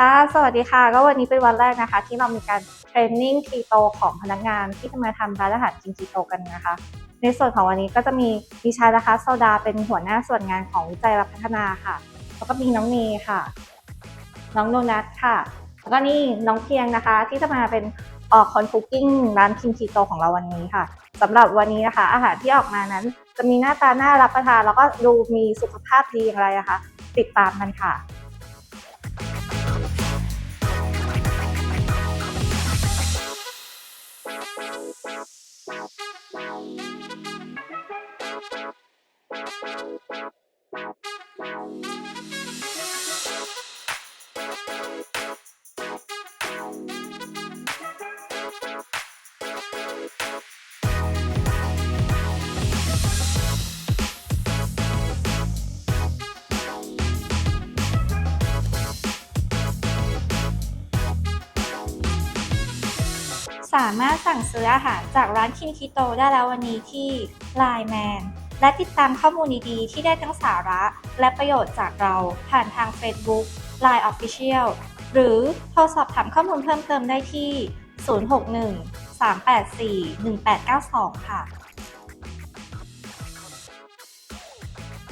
ค่ะ สวัสดีค่ะ ก็วันนี้เป็นวันแรกนะคะ ที่เรามีการเทรนนิ่งคีโตของพนักงานที่จะมาทำร้านอาหารกินคีโตกันนะคะ ในส่วนของวันนี้ก็จะมีดิฉันนะคะโซดาเป็นหัวหน้าส่วนงานของวิจัยและพัฒนาค่ะ แล้วก็มีน้องเมย์ค่ะ น้องโดนัทค่ะ แล้วก็นี่น้องเพียงนะคะ ที่จะมาเป็นออกคอนคุกกิ้งร้านคินคีโตของเราวันนี้ค่ะสำหรับวันนี้นะคะ อาหารที่ออกมานั้น จะมีหน้าตาน่ารับประทาน แล้วก็ดูมีสุขภาพดีอย่างไรนะคะ ติดตามกันค่ะ สามารถสั่งซื้ออาหารจากร้านคินคิโตได้แล้ววันนี้ที่ Line Man และติดตามข้อมูลดีๆ ที่ได้ทั้งสาระ และประโยชน์จากเราผ่านทาง Facebook Line Official หรือโทรสอบถามข้อมูลเพิ่มเติมได้ที่ 061 384 1892 ค่ะ